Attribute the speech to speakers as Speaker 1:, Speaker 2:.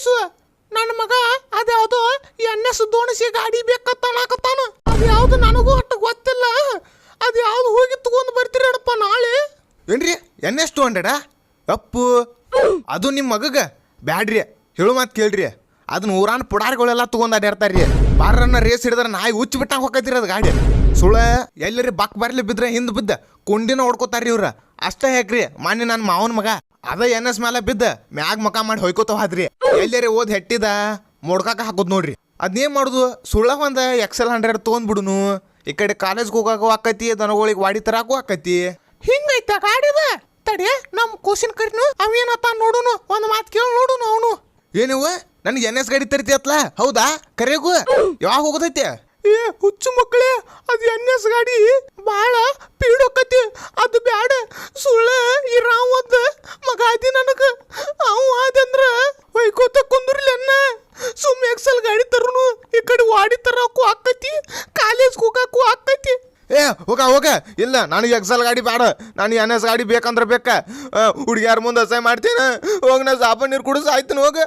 Speaker 1: S ನನ್ನ ಮಗ ಅದ್ಯಾವುದು ಎನ್ ಎಸ್ ದೋಣಿಸಿ ಗಾಡಿ ಬೇಕತ್ತ ಅನ್ನಕತ್ತಾನ ಅದು ನನಗೂ ಅಷ್ಟು ಗೊತ್ತಿಲ್ಲ. ಅದು ಯಾವ್ದು ಹೋಗಿ ತಗೊಂಡ್ ಬರ್ತೀರಪ್ಪ ನಾಳೆ?
Speaker 2: ಏನ್ರಿ, ಎನ್ ಎಸ್ ಟು ಹಂಡ್ರೆಡಾ ಅಪ್ಪು, ಅದು ನಿಮ್ಮ ಮಗಗ? ಬ್ಯಾಡ್ರಿ, ಹೇಳು ಮಾತು ಕೇಳ್ರಿ. ಅದನ್ನ ಊರಾನ್ ಪುಡಾರ್ಗಳೆಲ್ಲ ತಗೊಂಡ್ ಅಡ್ಯಾಡ್ತಾರ್ರಿ ಬಾರನ್ನ ರೇಸ್ ಹಿಡಿದ್ರೆ ನಾಯಿ ಹುಚ್ಚಿ ಬಿಟ್ಟಂಗೆ ಹೋಗತ್ತೀರಿ ಅದು ಗಾಡಿ. ಸುಳ ಎಲ್ಲರಿ ಬಕ್ ಬರ್ಲಿ ಬಿದ್ರೆ ಹಿಂದ್ ಬಿದ್ದ, ಕುಂಡಿನ ಹೊಡ್ಕೋತಾರ್ರಿ ಇವ್ರ. ಅಷ್ಟೇ ಯಾಕ್ರಿ, ಮಾನ್ಯ ನನ್ನ ಮಾವನ ಮಗ. ಅದ ಎನ್ ಎಸ್ ಮೇಲೆ ಬಿದ್ದ, ಮ್ಯಾಗ್ ಮಕ ಮಾಡಿ ಹೊಯ್ಕೋತ ಹೋದ್ರಿ. ಎಲ್ಲರಿ ಓದ್ ಹೆಟ್ಟಿದ ಮೊಡ್ಕಾಕ ಹಾಕೋದ್ ನೋಡ್ರಿ. ಅದ್ನೇನ್ ಮಾಡುದು? ಸುಳ್ಳ ಒಂದ ಎಕ್ಸೆಲ್ ಹಂಡ್ರೆಡ್ ತೊಗೊಂಡ್ಬಿಡುನು ಈ ಕಡೆ ಕಾಲೇಜ್ಗೆ ಹೋಗಾಕು ಆಕೈತಿ ದನಗಳಿಗೆ ವಾಡಿ ತರಾಕು ಆಕತಿ.
Speaker 1: ಹಿಂಗೈತ ಗಾಡಿದ? ತಡಿ ನಮ್ ಕೂಸಿನ ಕರಿನು ಅವೇನತ್ತ ನೋಡುನು? ಒಂದ್ ಮಾತು ಕೇಳಿ ನೋಡುನು ಅವನು.
Speaker 2: ಏನಿವ ನನಗೆ ಎನ್ ಎಸ್ ಗಾಡಿ ತರ್ತಿ ಅತ್ಲ ಹೌದಾ? ಕರೆಯಗು ಯಾವಾಗ ಹೋಗೋದೈತೆ
Speaker 1: ಏ ಹುಚ್ಚು ಮಕ್ಕಳೇ ಅದು ಎನ್ ಎಸ್ ಗಾಡಿ ಭಾಳ ಪೀಡೋಕತಿ ಅದು ಬ್ಯಾಡ. ಸುಳ್ಳ ಈ ಒಂದ್ ಮಗ ಅದಿ ನನಗ ಅವ ಆದಂದ್ರ ಹೊಯ್ಕೋತ ಕುಂದ್ರಲಿ ಅನ್ನ ಸುಮ್ ಎಕ್ಸಲ್ ಗಾಡಿ ತರುನು ಈ ಕಡೆ ಆಗ್ತೈತಿ ಆಕತಿ? ಕಾಲೇಜ್ ಹೋಗಕ್ಕೂ ಆಕತಿ?
Speaker 2: ಏ, ಹೋಗ ಹೋಗ. ಇಲ್ಲ, ನನಗೆ ಎಕ್ಸಲ್ ಗಾಡಿ ಬೇಡ. ನಾನು ಎನ್ ಎಸ್ ಗಾಡಿ ಬೇಕಂದ್ರೆ ಬೇಕ? ಹುಡುಗಿಯಾರ ಮುಂದೆ ಅಸಹ್ಯ ಮಾಡ್ತೀನಿ. ಹೋಗಿ, ನಾ ಸಾಬನ್ ನೀರು ಕುಡಿಸ್, ಆಯ್ತೀನಿ ಹೋಗ.